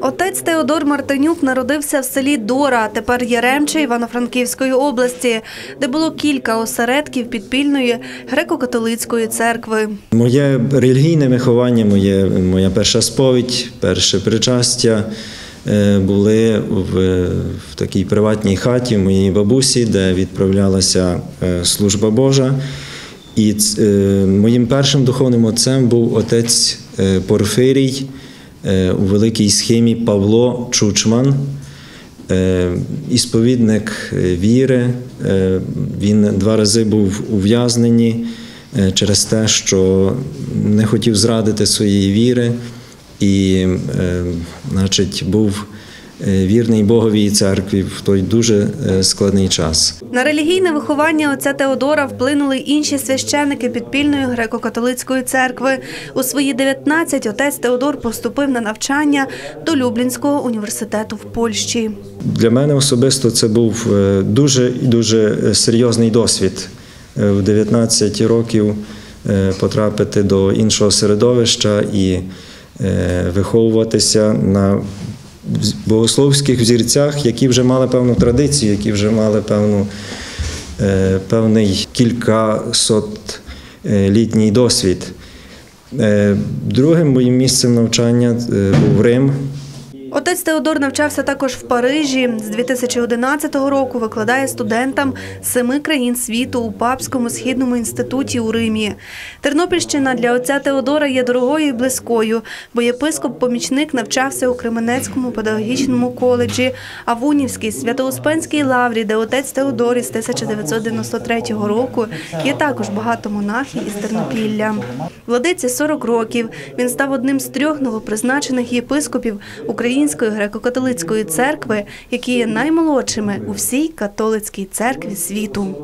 Отець Теодор Мартинюк народився в селі Дора, а тепер Яремче Івано-Франківської області, де було кілька осередків підпільної греко-католицької церкви. Моє релігійне виховання, моє, моя перша сповідь, перше причастя е, були в, в такій приватній хаті моєї бабусі, де відправлялася е, служба Божа. І е, моїм першим духовним отцем був отець Порфирій у великій схемі Павло Чучман. Е, Ісповідник е, віри, Е, він два рази був ув'язнені е, через те, що не хотів зрадити своєї віри і, е, значить, був е, вірний Боговій і церкві в той дуже е, складний час. На релігійне виховання отця Теодора вплинули інші священники підпільної греко-католицької церкви. У свої 19 отець Теодор поступив на навчання до Люблінського університету в Польщі. Для мене особисто це був е, дуже і дуже е, серйозний досвід. Е, В 19 років е, потрапити до іншого середовища і е, виховуватися на богословських взірцях, які вже мали певну традицію, які вже мали певну, е, певний кількасот е, досвід. Е, Другим моїм місцем навчання був Рим. Отець Теодор навчався також в Парижі. З 2011 року викладає студентам семи країн світу у Папському східному інституті у Римі. Тернопільщина для отця Теодора є дорогою і близькою, бо єпископ-помічник навчався у Кременецькому педагогічному коледжі, а в Унівській Свято-Успенській лаврі, де отець Теодор із 1993 року є також багато монахів із Тернопілля. Владиці 40 років. Він став одним з трьох новопризначених єпископів Української греко-католицької церкви, які є наймолодшими у всій католицькій церкві світу.